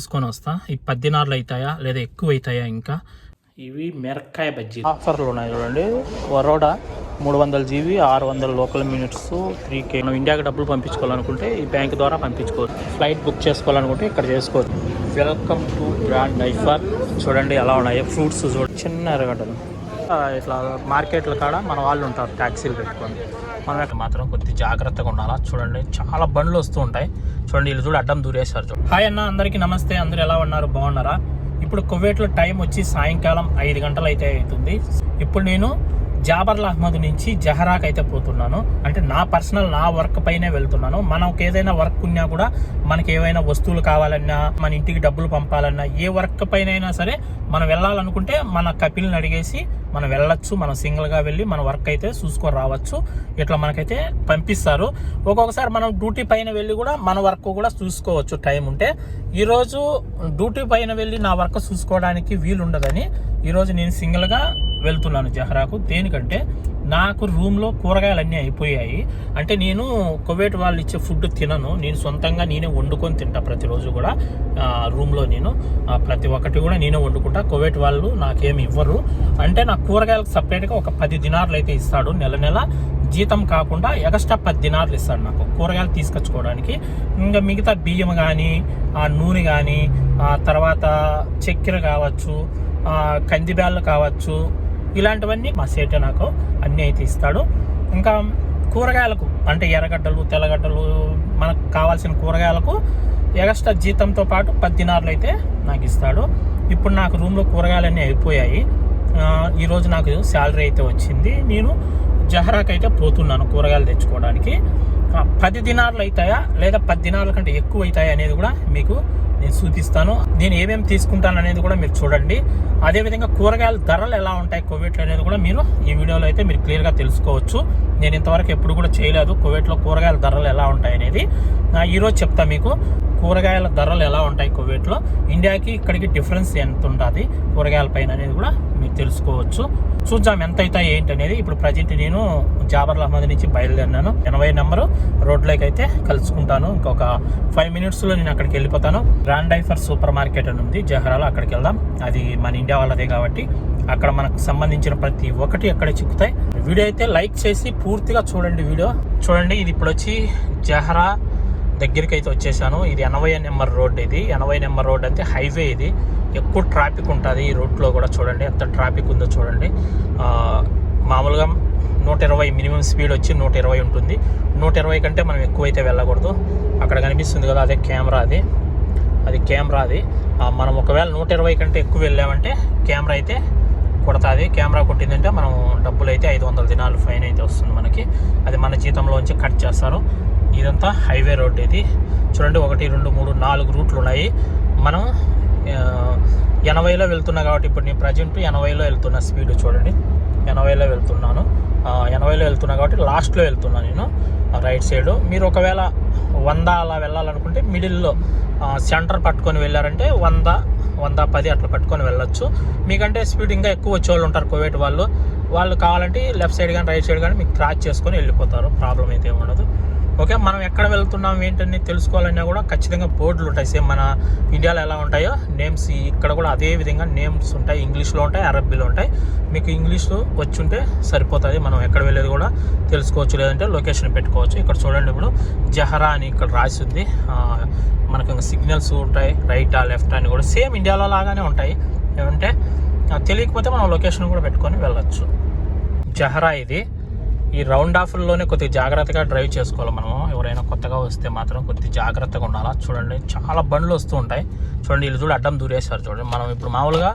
తీసుకొని వస్తా ఈ పద్దెనారులు అవుతాయా లేదా ఎక్కువ అవుతాయా ఇంకా? ఇవి మిరక్కాయ బజ్జీ ఆఫర్లు ఉన్నాయి చూడండి. వరోడా మూడు వందల జీబీ ఆరు వందల లోకల్ మినిట్స్ త్రీ కే. మనం ఇండియాకి డబ్బులు పంపించుకోవాలనుకుంటే ఈ బ్యాంక్ ద్వారా పంపించుకోవచ్చు. ఫ్లైట్ బుక్ చేసుకోవాలనుకుంటే ఇక్కడ చేసుకోవచ్చు. వెల్కమ్ టు బ్రాండ్ ఐఫర్. చూడండి ఎలా ఉన్నాయి. ఫ్రూట్స్ చూడండి. చిన్న ఎరగడ్డలు ఇట్లా మార్కెట్ల కాడ మన వాళ్ళు ఉంటారు ట్యాక్సీలు పెట్టుకొని. మనం ఇక్కడ మాత్రం కొద్ది జాగ్రత్తగా ఉండాలా? చూడండి చాలా బండ్లు వస్తూ ఉంటాయి. చూడండి వీళ్ళు చూడు అడ్డం దూరేశారు చూడండి హాయ్ అన్న అందరికీ నమస్తే. అందరూ ఎలా ఉన్నారు? బాగున్నారా? ఇప్పుడు కువైట్లో టైం వచ్చి సాయంకాలం ఐదు గంటలు అయితే అవుతుంది. ఇప్పుడు నేను జాబర్ల అహ్మద్ నుంచి జహరాక్ అయితే పోతున్నాను. అంటే నా పర్సనల్ నా వర్క్ పైనే వెళ్తున్నాను. మనకు ఏదైనా వర్క్ ఉన్నా కూడా మనకి ఏవైనా వస్తువులు కావాలన్నా మన ఇంటికి డబ్బులు పంపాలన్నా ఏ వర్క్ పైన అయినా సరే మనం వెళ్ళాలనుకుంటే మన కపిల్ని అడిగేసి మనం వెళ్ళొచ్చు మనం సింగిల్గా వెళ్ళి మన వర్క్ అయితే చూసుకొని రావచ్చు. ఇట్లా మనకైతే పంపిస్తారు. ఒక్కొక్కసారి మనం డ్యూటీ పైన వెళ్ళి కూడా మన వర్క్ కూడా చూసుకోవచ్చు టైం ఉంటే. ఈరోజు డ్యూటీ పైన వెళ్ళి నా వర్క్ చూసుకోవడానికి వీలు ఉండదని ఈరోజు నేను సింగిల్గా వెళ్తున్నాను జహరాకు. దేనికంటే నాకు రూమ్లో కూరగాయలు అన్నీ అయిపోయాయి. అంటే నేను కువైట్ వాళ్ళు ఇచ్చే ఫుడ్ తినను. నేను సొంతంగా నేనే వండుకొని తింటా ప్రతిరోజు కూడా. రూమ్లో నేను ప్రతి ఒక్కటి కూడా నేనే వండుకుంటా. కువైట్ వాళ్ళు నాకేమి ఇవ్వరు. అంటే నాకు కూరగాయలకు సపరేట్గా ఒక పది దినార్లు అయితే ఇస్తాడు నెల నెల. జీతం కాకుండా ఎక్స్ట్రా పది దినార్లు ఇస్తాడు నాకు కూరగాయలు తీసుకొచ్చుకోవడానికి. ఇంకా మిగతా బియ్యం కానీ ఆ నూనె కానీ ఆ తర్వాత చక్కెర కావచ్చు కందిబ్యాళ్ళు కావచ్చు ఇలాంటివన్నీ మా సేట నాకు అన్నీ అయితే ఇస్తాడు. ఇంకా కూరగాయలకు అంటే ఎర్రగడ్డలు తెల్లగడ్డలు మనకు కావాల్సిన కూరగాయలకు ఎగస్ట్రా జీతంతో పాటు పద్దెనారులు అయితే నాకు ఇస్తాడు. ఇప్పుడు నాకు రూమ్లో కూరగాయలన్నీ అయిపోయాయి. ఈరోజు నాకు శాలరీ అయితే వచ్చింది. నేను జహరాకి అయితే పోతున్నాను కూరగాయలు తెచ్చుకోవడానికి. పది దినార్లు అవుతాయా లేదా పది దినార్ల కంటే ఎక్కువ అవుతాయా అనేది కూడా మీకు నేను చూపిస్తాను నేను ఏమేమి తీసుకుంటాను అనేది కూడా మీరు చూడండి. అదేవిధంగా కూరగాయల ధరలు ఎలా ఉంటాయి కోవిడ్లో అనేది కూడా మీరు ఈ వీడియోలో అయితే మీరు క్లియర్గా తెలుసుకోవచ్చు. నేను ఇంతవరకు ఎప్పుడు కూడా చేయలేదు కోవిడ్లో కూరగాయల ధరలు ఎలా ఉంటాయి అనేది ఈరోజు చెప్తా మీకు కూరగాయల ధరలు ఎలా ఉంటాయి కోవిడ్లో ఇండియాకి ఇక్కడికి డిఫరెన్స్ ఎంత ఉంటుంది కూరగాయల పైన అనేది కూడా మీరు తెలుసుకోవచ్చు. చూద్దాం ఎంత అవుతాయి ఏంటి అనేది. ఇప్పుడు ప్రజెంట్ నేను జాబర్ అహ్మద్ నుంచి బయలుదేరినాను. ఎనభై నెంబరు రోడ్లోకి అయితే కలుసుకుంటాను. ఇంకొక ఫైవ్ మినిట్స్లో నేను అక్కడికి వెళ్ళిపోతాను. గ్రాండైఫర్ సూపర్ మార్కెట్ అని ఉంది. జహరాలో అక్కడికి వెళ్దాం. అది మన ఇండియా వాళ్ళదే కాబట్టి అక్కడ మనకు సంబంధించిన ప్రతి ఒక్కటి అక్కడే చిక్కుతాయి. వీడియో అయితే లైక్ చేసి పూర్తిగా చూడండి వీడియో. చూడండి ఇది ఇప్పుడు వచ్చి జహరా దగ్గరికి అయితే వచ్చేసాను. ఇది ఎనభై నెంబర్ రోడ్ ఇది. ఎనభై నెంబర్ రోడ్ అంటే హైవే ఇది. ఎక్కువ ట్రాఫిక్ ఉంటుంది ఈ రోడ్లో కూడా చూడండి. ఎంత ట్రాఫిక్ ఉందో చూడండి. మామూలుగా నూట ఇరవై మినిమం స్పీడ్ వచ్చి నూట ఇరవై ఉంటుంది. నూట ఇరవై కంటే మనం ఎక్కువైతే వెళ్ళకూడదు. అక్కడ కనిపిస్తుంది కదా అదే కెమెరా అది. అది కెమెరా అది. మనం ఒకవేళ నూట ఇరవై కంటే ఎక్కువ వెళ్ళామంటే కెమెరా అయితే కొడతాది. కెమెరా కొట్టిందంటే మనం డబ్బులు అయితే ఐదు వందల దినాలు ఫైన్ అయితే వస్తుంది మనకి. అది మన జీతంలోంచి కట్ చేస్తారు. ఇదంతా హైవే రోడ్ ఇది. చూడండి ఒకటి రెండు మూడు నాలుగు రూట్లు ఉన్నాయి. మనం ఎనభైలో వెళ్తున్నా కాబట్టి ఇప్పుడు నేను ప్రజెంట్ ఎనభైలో వెళ్తున్న స్పీడ్ చూడండి. ఎనభైలో వెళ్తున్నాను. ఎనభైలో వెళ్తున్నా కాబట్టి లాస్ట్లో వెళ్తున్నా నేను రైట్ సైడ్. మీరు ఒకవేళ వంద అలా వెళ్ళాలనుకుంటే మిడిల్లో సెంటర్ పట్టుకొని వెళ్ళారంటే వంద వంద పది అట్లా పట్టుకొని వెళ్ళొచ్చు. మీకంటే స్పీడ్ ఇంకా ఎక్కువ వచ్చే వాళ్ళు ఉంటారు కోవిడ్ వాళ్ళు. వాళ్ళు కావాలంటే లెఫ్ట్ సైడ్ కానీ రైట్ సైడ్ కానీ మీకు క్రాచ్ చేసుకొని వెళ్ళిపోతారు. ప్రాబ్లం అయితే ఉండదు. ఓకే మనం ఎక్కడ వెళ్తున్నాం ఏంటని తెలుసుకోవాలన్నా కూడా ఖచ్చితంగా బోర్డులు ఉంటాయి. సేమ్ మన ఇండియాలో ఎలా ఉంటాయో నేమ్స్ ఇక్కడ కూడా అదే విధంగా నేమ్స్ ఉంటాయి. ఇంగ్లీష్లో ఉంటాయి అరబ్బీలో ఉంటాయి. మీకు ఇంగ్లీష్లో వచ్చి ఉంటే సరిపోతుంది. మనం ఎక్కడ వెళ్ళేది కూడా తెలుసుకోవచ్చు లేదంటే లొకేషన్ పెట్టుకోవచ్చు. ఇక్కడ చూడండి ఇప్పుడు జహరా అని ఇక్కడ రాసి ఉంది మనకు ఇంకా సిగ్నల్స్ ఉంటాయి రైట్ ఆ లెఫ్ట్ అని కూడా సేమ్ ఇండియాలో లాగానే ఉంటాయి. ఏమంటే తెలియకపోతే మనం లొకేషన్ కూడా పెట్టుకొని వెళ్ళచ్చు. జహరా ఇది. ఈ రౌండ్ ఆఫ్లోనే కొద్దిగా జాగ్రత్తగా డ్రైవ్ చేసుకోవాలి మనం ఎవరైనా కొత్తగా వస్తే మాత్రం కొద్దిగా జాగ్రత్తగా ఉండాలా? చూడండి చాలా బండ్లు వస్తూ ఉంటాయి. చూడండి వీళ్ళు చూడు అడ్డం దూరేశారు చూడండి. మనం ఇప్పుడు మామూలుగా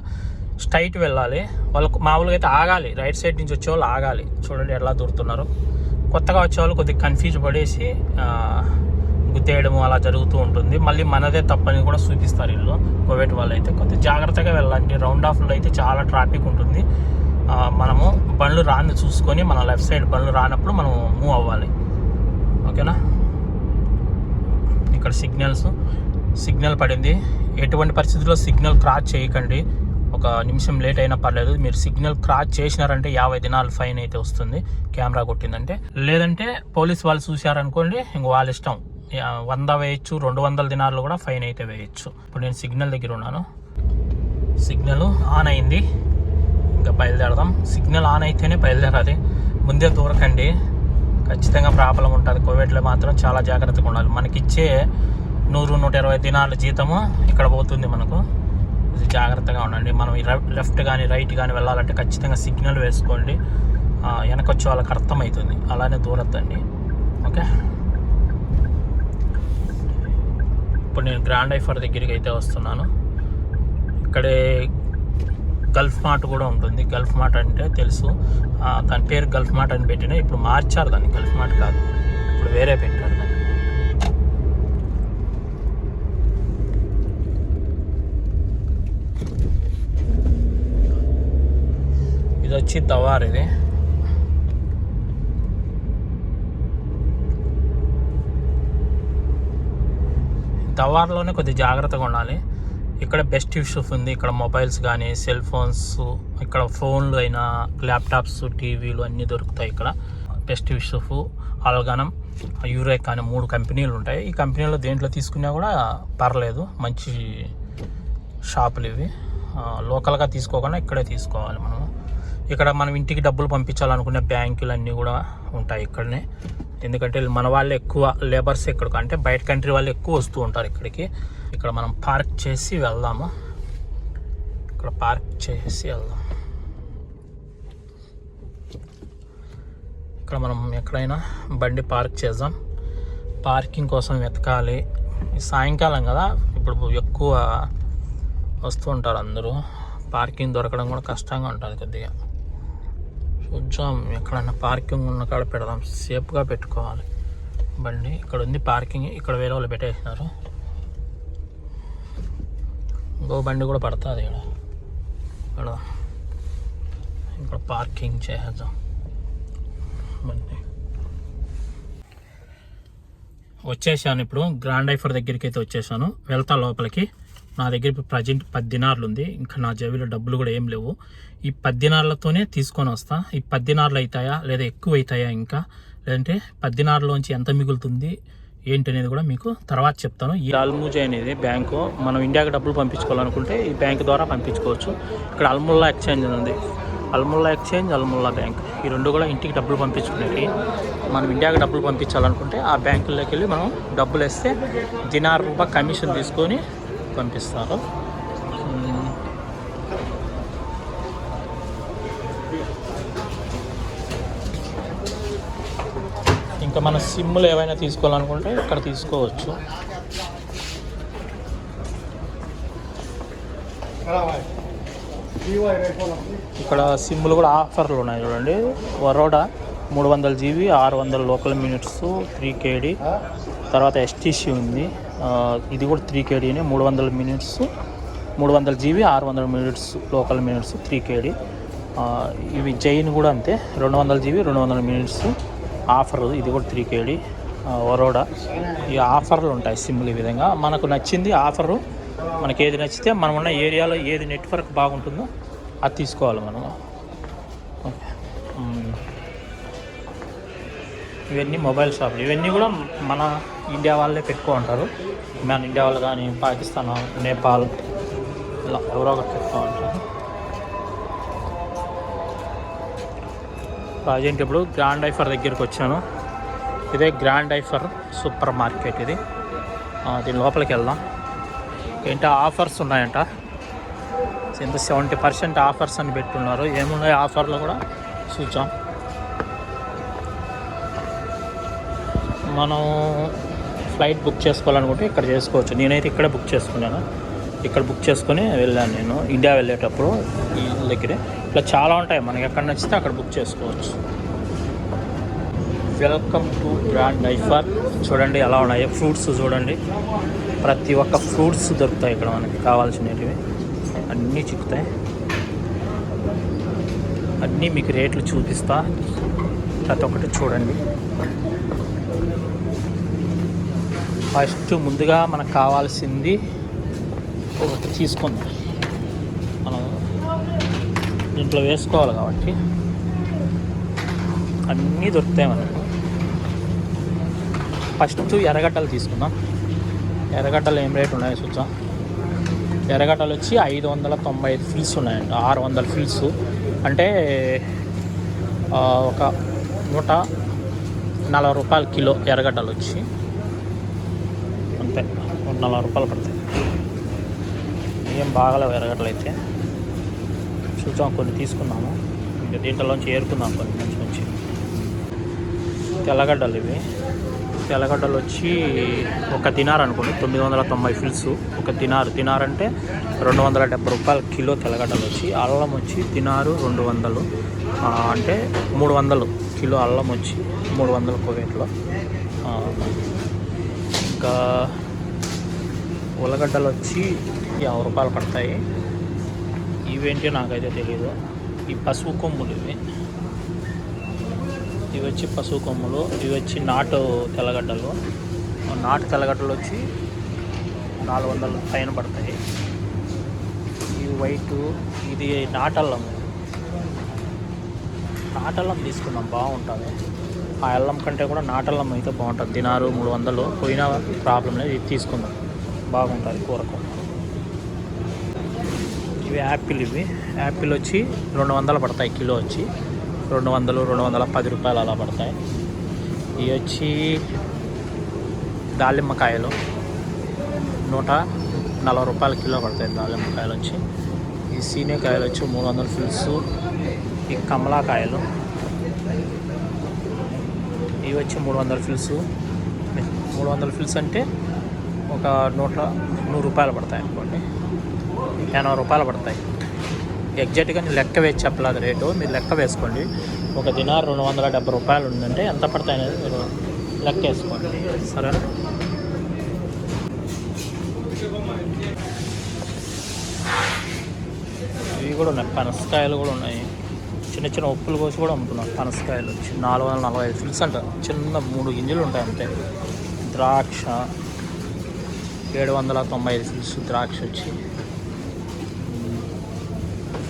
స్ట్రైట్ వెళ్ళాలి. వాళ్ళకు మామూలుగా అయితే ఆగాలి. రైట్ సైడ్ నుంచి వచ్చే వాళ్ళు ఆగాలి. చూడండి ఎలా దూరుతున్నారు. కొత్తగా వచ్చే వాళ్ళు కొద్దిగా కన్ఫ్యూజ్ పడేసి ఆ, గుద్దేయడం అలా జరుగుతూ ఉంటుంది. మళ్ళీ మనదే తప్పని కూడా చూపిస్తారు వీళ్ళు. కోవిడ్ వాళ్ళు అయితే కొద్దిగా జాగ్రత్తగా వెళ్ళండి రౌండ్ ఆఫ్లో అయితే చాలా ట్రాఫిక్ ఉంటుంది. మనము బండ్లు రాని చూసుకొని మన లెఫ్ట్ సైడ్ బండ్లు రానప్పుడు మనం మూవ్ అవ్వాలి. ఓకేనా? ఇక్కడ సిగ్నల్స్ సిగ్నల్ పడింది. ఎటువంటి పరిస్థితుల్లో సిగ్నల్ క్రాస్ చేయకండి. ఒక నిమిషం లేట్ అయినా పర్లేదు. మీరు సిగ్నల్ క్రాస్ చేసినారంటే యాభై దినాలు ఫైన్ అయితే వస్తుంది. కెమెరా కొట్టిందంటే. లేదంటే పోలీస్ వాళ్ళు చూశారనుకోండి ఇంక వాళ్ళ ఇష్టం. వంద వేయచ్చు రెండు వందల దినాల్లో కూడా ఫైన్ అయితే వేయచ్చు. ఇప్పుడు నేను సిగ్నల్ దగ్గర ఉన్నాను. సిగ్నల్ ఆన్ అయింది. ఇంకా బయలుదేరదాం. సిగ్నల్ ఆన్ అయితేనే బయలుదేరాలి. ముందే దూరకండి. ఖచ్చితంగా ప్రాబ్లం ఉంటుంది. కోవిడ్లో మాత్రం చాలా జాగ్రత్తగా ఉండాలి. మనకిచ్చే నూరు నూట ఇరవై దినాల జీతము ఇక్కడ పోతుంది మనకు. ఇది జాగ్రత్తగా ఉండండి. మనం లెఫ్ట్ కానీ రైట్ కానీ వెళ్ళాలంటే ఖచ్చితంగా సిగ్నల్ వేసుకోండి. వెనకొచ్చి వాళ్ళకి అర్థమవుతుంది అలానే దూరద్దండి. ఓకే? ఇప్పుడు నేను గ్రాండ్ ఐఫర్ దగ్గరికి అయితే వస్తున్నాను. ఇక్కడే గల్ఫ్ మార్ట్ కూడా ఉంటుంది. గల్ఫ్ మార్ట్ అంటే తెలుసు. దాని పేరు గల్ఫ్ మార్ట్ అని పెట్టిన ఇప్పుడు మార్చారు దాన్ని. గల్ఫ్ మార్ట్ కాదు. ఇప్పుడు వేరే పెట్టారు దాన్ని. ఇది వచ్చి తవార్ ఇది. తవార్లోనే కొద్దిగా జాగ్రత్తగా ఉండాలి. ఇక్కడ బెస్ట్ యూసెఫ్ ఉంది. ఇక్కడ మొబైల్స్ కానీ సెల్ ఫోన్స్ ఇక్కడ ఫోన్లు అయినా ల్యాప్టాప్స్ టీవీలు అన్నీ దొరుకుతాయి ఇక్కడ. బెస్ట్ యూసెఫ్ అల్గనం యూరేక్ అనే మూడు కంపెనీలు ఉంటాయి. ఈ కంపెనీలో దేంట్లో తీసుకున్నా కూడా పర్లేదు. మంచి షాపులు ఇవి. లోకల్గా తీసుకోకుండా ఇక్కడే తీసుకోవాలి మనం. ఇక్కడ మనం ఇంటికి డబ్బులు పంపించాలనుకునే బ్యాంకులు అన్నీ కూడా ఉంటాయి ఇక్కడనే. ఎందుకంటే మన వాళ్ళు ఎక్కువ లేబర్స్ ఇక్కడికి అంటే బయట కంట్రీ వాళ్ళు ఎక్కువ వస్తూ ఉంటారు ఇక్కడికి. ఇక్కడ మనం పార్క్ చేసి వెళ్దాము. ఇక్కడ పార్క్ చేసి వెళ్దాం. ఇక్కడ మనం ఎక్కడైనా బండి పార్క్ చేద్దాం. పార్కింగ్ కోసం వెతకాలి. సాయంకాలం కదా? ఇప్పుడు ఎక్కువ వస్తూ ఉంటారు అందరూ. పార్కింగ్ దొరకడం కూడా కష్టంగా ఉంటుంది కొద్దిగా. కొంచెం ఎక్కడైనా పార్కింగ్ ఉన్న కాడ పెడదాం. సేఫ్గా పెట్టుకోవాలి. బండి ఇక్కడ ఉంది పార్కింగ్ ఇక్కడ వేరే వాళ్ళు పెట్టేసినారు. ఇంకో బండి కూడా పడుతుంది ఇక్కడ. పెడదాం. ఇక్కడ పార్కింగ్ చేద్దాం బండి. వచ్చేసాను ఇప్పుడు. గ్రాండ్ ఐఫర్ దగ్గరికి అయితే వచ్చేసాను. వెళ్తా లోపలికి. నా దగ్గర ఇప్పుడు ప్రజెంట్ పది దినార్లు ఉంది. ఇంకా నా జేబులో డబ్బులు కూడా ఏం లేవు. ఈ పద్దెనారులతోనే తీసుకొని వస్తా. ఈ పద్దెనారులు అవుతాయా లేదా ఎక్కువ అవుతాయా ఇంకా? లేదంటే పద్దెనారులోంచి ఎంత మిగులుతుంది? ఏంటి అనేది కూడా మీకు తర్వాత చెప్తాను. ఈ అల్మూజా అనేది బ్యాంకు. మనం ఇండియాకి డబ్బులు పంపించుకోవాలనుకుంటే ఈ బ్యాంక్ ద్వారా పంపించుకోవచ్చు. ఇక్కడ అల్ముల్లా ఎక్స్చేంజ్ అని ఉంది. Al Mulla exchange Al Mulla bank. ఈ రెండు కూడా ఇంటికి డబ్బులు పంపించుకునేవి. మనం ఇండియాకి డబ్బులు పంపించాలనుకుంటే ఆ బ్యాంకుల్లోకి వెళ్ళి మనం డబ్బులు వేస్తే దినార్ రూపాయ కమిషన్ తీసుకొని పంపిస్తారు. ఇంకా మన సిమ్లు ఏవైనా తీసుకోవాలనుకుంటే ఇక్కడ తీసుకోవచ్చు. ఇక్కడ సిమ్లు కూడా ఆఫర్లు ఉన్నాయి చూడండి. వరోడా మూడు వందల జీబీ ఆరు వందల లోకల్ మినిట్స్ త్రీ కేడీ. తర్వాత ఎస్టీసీ ఉంది. ఇది కూడా త్రీ కేడీనే మూడు వందల మినిట్స్ మూడు వందల జీబీ ఆరు వందల మినిట్స్ లోకల్ మినిట్స్ త్రీ కేడీ. ఇవి జైన్ కూడా అంతే రెండు వందల జీబీ రెండు వందల మినిట్స్. ఆఫర్ ఇది కూడా త్రీ కేడీ వరోడా. ఈ ఆఫర్లు ఉంటాయి సిమ్లు ఈ విధంగా. మనకు నచ్చింది ఆఫరు మనకి ఏది నచ్చితే మనం ఉన్న ఏరియాలో ఏది నెట్వర్క్ బాగుంటుందో అది తీసుకోవాలి మనం. ఓకే. ఇవన్నీ మొబైల్ షాపులు. ఇవన్నీ కూడా మన ఇండియా వాళ్ళే పెట్టుకో ఉంటారు. మన ఇండియా వాళ్ళు కానీ పాకిస్తాన్ నేపాల్ ఇలా ఎవరో ఒకటి పెట్టుకో ఉంటారు. ప్రజెంట్ ఇప్పుడు గ్రాండ్ ఐఫర్ దగ్గరికి వచ్చాను. ఇదే గ్రాండ్ ఐఫర్ సూపర్ మార్కెట్ ఇది. దీని లోపలికి వెళ్దాం. ఏంటో ఆఫర్స్ ఉన్నాయంట. ఎంత సెవెంటీ పర్సెంట్ ఆఫర్స్ అని పెట్టున్నారు. ఏమున్నాయి ఆఫర్లు కూడా? చూద్దాం. మనం ఫ్లైట్ బుక్ చేసుకోవాలనుకుంటే ఇక్కడ చేసుకోవచ్చు. నేనైతే ఇక్కడ బుక్ చేసుకున్నాను. ఇక్కడ బుక్ చేసుకొని వెళ్ళాను నేను. ఇండియా వెళ్ళేటప్పుడు ఈ దగ్గరే. ఇట్లా చాలా ఉంటాయి. మనకి ఎక్కడ నచ్చితే అక్కడ బుక్ చేసుకోవచ్చు. వెల్కమ్ టు బ్రాండ్ ఐఫర్ చూడండి ఎలా ఉన్నాయి. ఫ్రూట్స్ చూడండి. ప్రతి ఒక్క ఫ్రూట్స్ దొరుకుతాయి ఇక్కడ మనకి కావాల్సినవి. అన్నీ చిక్కుతాయి. అన్నీ మీకు రేట్లు చూపిస్తా. ప్రతి ఒక్కటి చూడండి. ఫస్ట్ ముందుగా మనకు కావాల్సింది ఒకటి తీసుకుందాం. దీంట్లో వేసుకోవాలి కాబట్టి అన్నీ దొరుకుతాయి మనకు. ఫస్ట్ ఎర్రగడ్డలు తీసుకుందాం. ఎర్రగడ్డలు ఏం రేట్ ఉన్నాయో చూద్దాం. ఎర్రగడ్డలు వచ్చి ఐదు వందల తొంభై ఐదు ఫీల్స్ ఉన్నాయండి ఆరు వందల ఫీల్స్ అంటే ఒక నూట నలభై రూపాయల కిలో ఎర్రగడ్డలు వచ్చి. అంతే నలభై రూపాయలు పడతాయి. ఏం బాగలేవు ఎర్రగడ్డలు అయితే. చూద్దాం కొన్ని తీసుకున్నాము. ఇంకా దీంట్లోంచి ఏరుకుందాం కొన్ని మంచి మంచి. తెల్లగడ్డలు ఇవి. తెల్లగడ్డలు వచ్చి ఒక దినార్ అనుకోండి తొమ్మిది వందల తొంభై ఫిల్స్ ఒక తినారు దినార్ అంటే రెండు వందల డెబ్బై రూపాయల కిలో తెల్లగడ్డలు వచ్చి అల్లం వచ్చి దినారు రెండు వందలు. అంటే మూడు వందలు కిలో అల్లం వచ్చి మూడు వందల కోవేట్లో. ఇంకా ఉల్లగడ్డలు వచ్చి యాభై రూపాయలు పడతాయి. ఇవేంటి నాకైతే తెలియదు ఈ పసుపు కొమ్ములు ఇవి. ఇవి వచ్చి పసుపు కొమ్ములు. ఇవి వచ్చి నాటు తెల్లగడ్డలు. నాటు తెల్లగడ్డలు వచ్చి నాలుగు వందల పైన పడతాయి. ఈ వైటు. ఇది నాటల్లం నాటల్లం తీసుకున్నాం. బాగుంటుంది. ఆ అల్లం కంటే కూడా నాటల్లం అయితే బాగుంటుంది. దినారు మూడు వందలు. పోయినా ప్రాబ్లం లేదు. ఇది తీసుకుందాం. బాగుంటుంది కూరకు ఇవి యాపిల్ ఇవి. యాపిల్ వచ్చి రెండు వందలు పడతాయి కిలో వచ్చి. రెండు వందలు రెండు వందల పది రూపాయలు అలా పడతాయి. ఇవి వచ్చి దాలిమ్మకాయలు నూట నలభై రూపాయల కిలో పడతాయి దాలిమ్మకాయలు వచ్చి. ఈ సీనికాయలు వచ్చి మూడు వందల ఫిల్స్. ఈ కమలాకాయలు. ఇవి వచ్చి మూడు వందల ఫిల్స్. మూడు వందల ఫిల్స్ అంటే ఒక నూట నూరు రూపాయలు పడతాయి అనుకోండి. ఎనభై రూపాయలు పడతాయి. ఎగ్జాక్ట్గా నేను లెక్క వేసి చెప్పలేదు రేటు. మీరు లెక్క వేసుకోండి. ఒక దినార్ రెండు వందల డెబ్బై రూపాయలు ఉందంటే ఎంత పడతాయి అనేది మీరు లెక్క వేసుకోండి. సరేనా? ఇవి కూడా ఉన్నాయి. పనసకాయలు కూడా ఉన్నాయి. చిన్న చిన్న ఉప్పులు కోసి కూడా అమ్ముతున్నారు పనసకాయలు నాలుగు వందల నలభై ఐదు ఫిల్స్ అంట. చిన్న మూడు గింజలు ఉంటాయి అంతే. ద్రాక్ష ఏడు వందల తొంభై ఐదు ఫిల్స్ ద్రాక్ష వచ్చి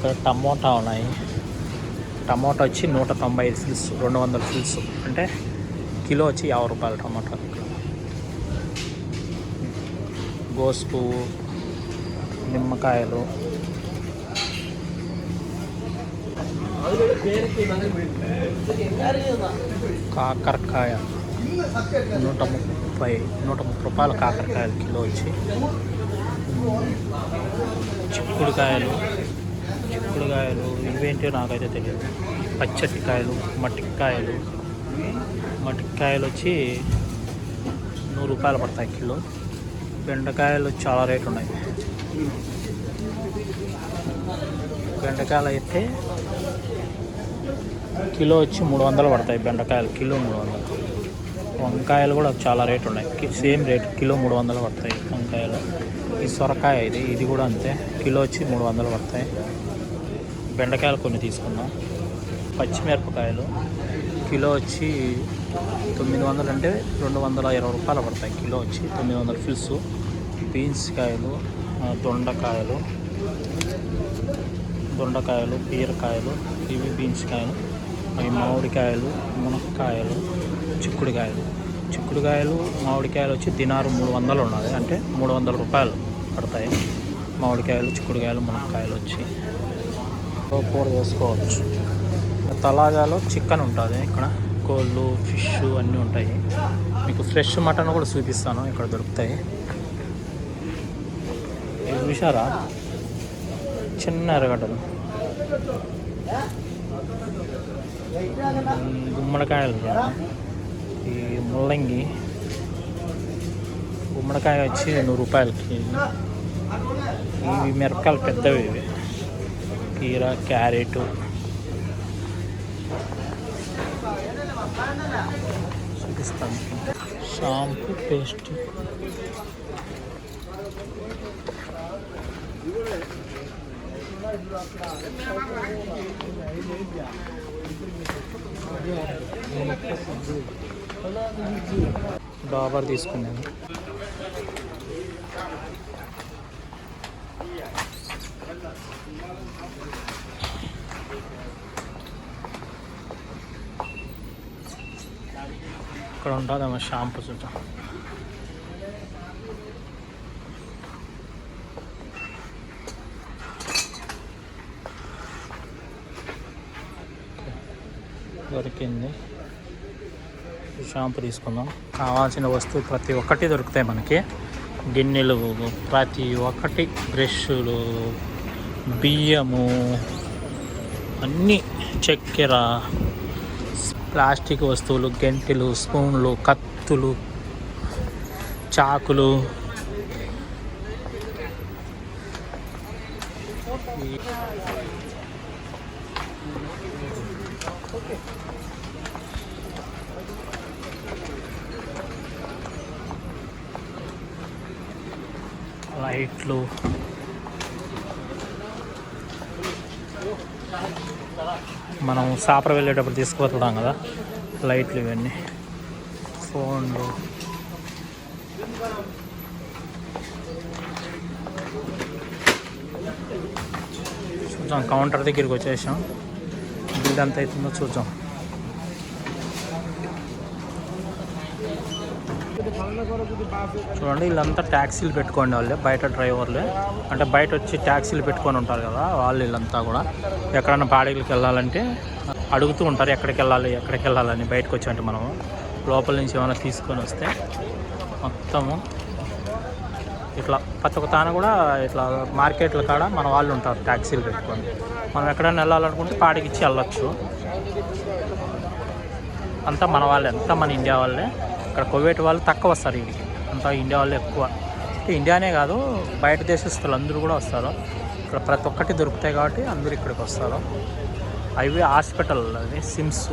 ఇక్కడ టమోటా ఉన్నాయి. టమోటా వచ్చి నూట తొంభై ఐదు ఫిల్స్ రెండు వందల ఫిల్స్ అంటే కిలో వచ్చి యాభై రూపాయలు టమాటా. గోసు పువ్వు నిమ్మకాయలు. కాకరకాయ. నూట ముప్పై నూట ముప్పై రూపాయల కాకరకాయలు కిలో వచ్చి. చిక్కుడుకాయలు. చిక్కుడుకాయలు ఇవేంటో నాకైతే తెలియదు. పచ్చటికాయలు మట్టికాయలు మట్టికాయలు వచ్చి నూరు రూపాయలు పడతాయి కిలో. బెండకాయలు చాలా రేటు ఉన్నాయి. బెండకాయలు అయితే కిలో వచ్చి మూడు వందలు పడతాయి. బెండకాయలు కిలో మూడు వందలు. వంకాయలు కూడా చాలా రేటు ఉన్నాయి. సేమ్ రేట్ కిలో మూడు వందలు పడతాయి వంకాయలు. ఈ సొరకాయ ఇది ఇది కూడా అంతే. కిలో వచ్చి మూడు వందలు పడతాయి. బెండకాయలు కొన్ని తీసుకుందాం పచ్చిమిరపకాయలు. కిలో వచ్చి తొమ్మిది వందలు అంటే రెండు వందల ఇరవై రూపాయలు పడతాయి కిలో వచ్చి తొమ్మిది వందల ఫిల్స్. బీన్స్ కాయలు దొండకాయలు దొండకాయలు బీరకాయలు ఇవి బీన్స్ కాయలు అవి మామిడికాయలు మునక్కాయలు చిక్కుడుకాయలు. చిక్కుడుకాయలు మామిడికాయలు వచ్చి దినారు మూడు వందలు ఉన్నది. అంటే మూడు వందల రూపాయలు పడతాయి. మామిడికాయలు చిక్కుడుకాయలు మునక్కాయలు వచ్చి. కూర చేసుకోవచ్చు. తలాగాలో చికెన్ ఉంటుంది ఇక్కడ. కోళ్ళు ఫిష్ అన్నీ ఉంటాయి. మీకు ఫ్రెష్ మటన్ కూడా చూపిస్తాను ఇక్కడ దొరుకుతాయి. ఇవి చూసారా చిన్న ఎర్రగడ్డలు గుమ్మడికాయలు ఈ ముల్లంగి. గుమ్మడికాయ వచ్చి నూరు రూపాయలకి. ఇవి మిరపకాయలు పెద్దవి ఇవి. కీర క్యారెట్ చూపిస్తాను షాంపూ పేస్ట్ డాబర్ తీసుకున్నాను ఇక్కడ ఉంటుందేమో షాంపూ చూద్దాం. దొరికింది. షాంపూ తీసుకుందాం. కావాల్సిన వస్తువు ప్రతి ఒక్కటి దొరుకుతాయి మనకి. గిన్నెలు ప్రతి ఒక్కటి బ్రష్లు బియ్యము అన్నీ చక్కెర ప్లాస్టిక్ వస్తువులు గెంటెలు స్పూన్లు కత్తులు చాకులు. లైట్లు. మనం సాపర వెళ్ళేటప్పుడు తీసుకుపోతున్నాం కదా లైట్లు ఇవన్నీ. ఫోన్లు. చూద్దాం కౌంటర్ దగ్గరికి వచ్చేసాం. బిల్ ఎంత అవుతుందో చూద్దాం. చూడండి వీళ్ళంతా ట్యాక్సీలు పెట్టుకోండి వాళ్ళే బయట డ్రైవర్లే. అంటే బయట వచ్చి ట్యాక్సీలు పెట్టుకొని ఉంటారు కదా వాళ్ళు వీళ్ళంతా కూడా. ఎక్కడన్నా బాడీలకు వెళ్ళాలంటే అడుగుతూ ఉంటారు ఎక్కడికి వెళ్ళాలి ఎక్కడికి వెళ్ళాలని బయటకు వచ్చామంటే అంటే మనము. లోపల నుంచి ఏమైనా తీసుకొని వస్తే మొత్తము ఇట్లా ప్రతి ఒక్క తాన కూడా ఇట్లా మార్కెట్ల కాడ మన వాళ్ళు ఉంటారు ట్యాక్సీలు పెట్టుకొని. మనం ఎక్కడైనా వెళ్ళాలనుకుంటే పాడికి ఇచ్చి వెళ్ళొచ్చు. అంతా మన వాళ్ళే అంతా మన ఇండియా వాళ్ళే. ఇక్కడ కువైట్ వాళ్ళు తక్కువ వస్తారు ఇక్కడికి. అంతా ఇండియా వాళ్ళు ఎక్కువ. ఇండియానే కాదు బయట దేశస్తులు అందరూ కూడా వస్తారు. ఇక్కడ ప్రతి ఒక్కటి దొరుకుతాయి కాబట్టి అందరూ ఇక్కడికి వస్తారు. అవి హాస్పిటల్ అది సిమ్స్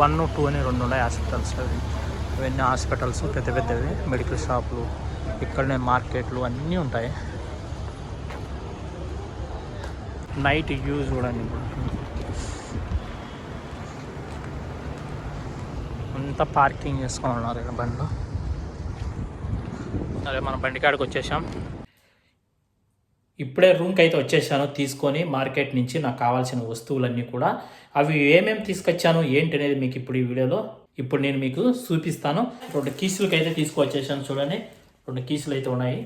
వన్ టూ అని రెండు ఉన్నాయి హాస్పిటల్స్ అవి. ఇవన్నీ హాస్పిటల్స్ పెద్ద పెద్దవి మెడికల్ షాపులు ఇక్కడనే మార్కెట్లు అన్నీ ఉంటాయి. నైట్ యూజ్ కూడా అంతా పార్కింగ్ చేసుకొని ఉన్నారు ఇక్కడ బండ్లు. సరే మన బండి కాడికి వచ్చేసాం. ఇప్పుడే రూమ్కి అయితే వచ్చేసాను తీసుకొని మార్కెట్ నుంచి నాకు కావాల్సిన వస్తువులన్నీ కూడా. అవి ఏమేమి తీసుకొచ్చాను ఏంటి అనేది మీకు ఇప్పుడు ఈ వీడియోలో ఇప్పుడు నేను మీకు చూపిస్తాను. రెండు కీసులకి అయితే తీసుకొచ్చేసాను చూడండి. రెండు కీసులు అయితే ఉన్నాయి.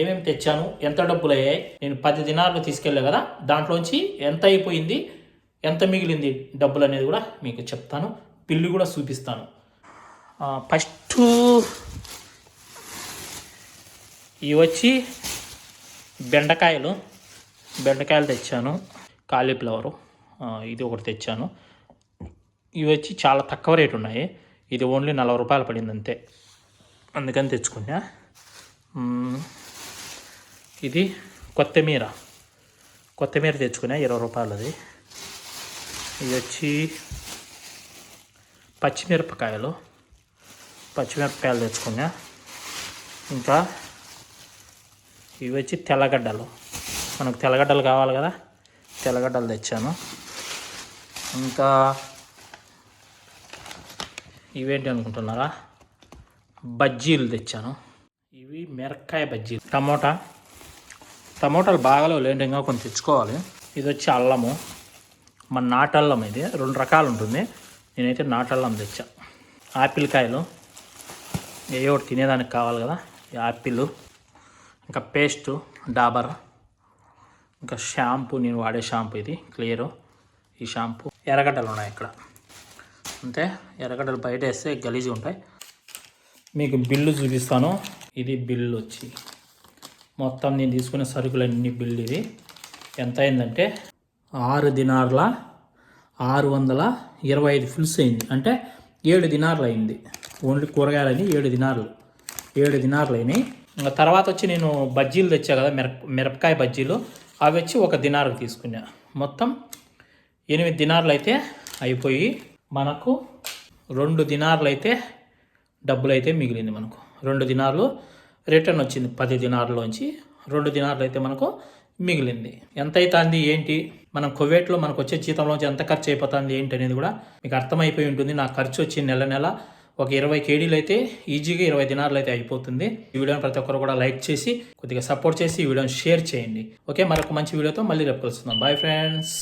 ఏమేమి తెచ్చాను ఎంత డబ్బులు అయ్యాయి? నేను పది దినాలు తీసుకెళ్ళా కదా దాంట్లోంచి ఎంత అయిపోయింది ఎంత మిగిలింది డబ్బులు అనేది కూడా మీకు చెప్తాను. పిల్లి కూడా చూపిస్తాను. ఫస్ట్ ఇవి వచ్చి బెండకాయలు. బెండకాయలు తెచ్చాను. కాలీఫ్లవరు. ఇది ఒకటి తెచ్చాను. ఇవి వచ్చి చాలా తక్కువ రేటు ఉన్నాయి. ఇది ఓన్లీ నలభై రూపాయలు పడింది అంతే. అందుకని తెచ్చుకున్నా. ఇది కొత్తిమీర. కొత్తిమీర తెచ్చుకున్నా ఇరవై రూపాయలది. ఇది వచ్చి పచ్చిమిరపకాయలు. పచ్చిమిరపకాయలు తెచ్చుకున్నా. ఇంకా ఇవి వచ్చి తెల్లగడ్డలు. మనకు తెల్లగడ్డలు కావాలి కదా. తెల్లగడ్డలు తెచ్చాను. ఇంకా ఇవేంటి అనుకుంటున్నారా? బజ్జీలు తెచ్చాను. ఇవి మిరక్కాయ బజ్జీలు. టమోటా. టమోటాలు బాగా లేండి ఇంకా కొంచెం తెచ్చుకోవాలి. ఇది వచ్చి అల్లము. మన నాటల్లం ఇది. రెండు రకాలు ఉంటుంది. నేనైతే నాటల్లం తెచ్చా. ఆపిల్ కాయలు. ఏ ఒకటి తినేదానికి కావాలి కదా. ఈ యాపిల్ ఇంకా పేస్టు డాబర్ ఇంకా షాంపూ. నేను వాడే షాంపూ ఇది క్లియరు. ఈ షాంపూ ఎర్రగడ్డలు ఉన్నాయి ఇక్కడ. అంతే ఎర్రగడ్డలు బయట వేస్తే గలీజీ ఉంటాయి. మీకు బిల్లు చూపిస్తాను. ఇది బిల్లు వచ్చి. మొత్తం నేను తీసుకునే సరుకులన్నీ బిల్లు ఇది. ఎంత అయిందంటే ఆరు దినార్ల ఆరు వందల ఇరవై ఐదు ఫుల్స్ అయింది. అంటే ఏడు దినార్లు అయింది. ఓన్లీ కూరగాయలని ఏడు దినార్లు. ఏడు దినార్లు అయినాయి. ఇంకా తర్వాత వచ్చి నేను బజ్జీలు తెచ్చా కదా మిరప మిరపకాయ బజ్జీలు. అవి వచ్చి ఒక దినార్కి తీసుకున్నా. మొత్తం ఎనిమిది దినార్లు అయితే అయిపోయి మనకు రెండు దినార్లు అయితే డబ్బులు అయితే మిగిలింది మనకు. రెండు దినార్లు రిటర్న్ వచ్చింది పది దినార్లోంచి రెండు దినార్లు అయితే మనకు మిగిలింది. ఎంత అవుతుంది ఏంటి? మనం కువేట్లో మనకు వచ్చే జీతంలోంచి ఎంత ఖర్చు అయిపోతుంది ఏంటి అనేది కూడా మీకు అర్థమైపోయి ఉంటుంది. నా ఖర్చు వచ్చి నెల నెల ఒక ఇరవై కేడీలు అయితే ఈజీగా ఇరవై దినార్లు అయితే అయిపోతుంది. ఈ వీడియోని ప్రతి ఒక్కరు కూడా లైక్ చేసి కొద్దిగా సపోర్ట్ చేసి ఈ వీడియోని షేర్ చేయండి. ఓకే మరొక మంచి వీడియోతో మళ్ళీ రేపు కలుస్తున్నాం బాయ్ ఫ్రెండ్స్!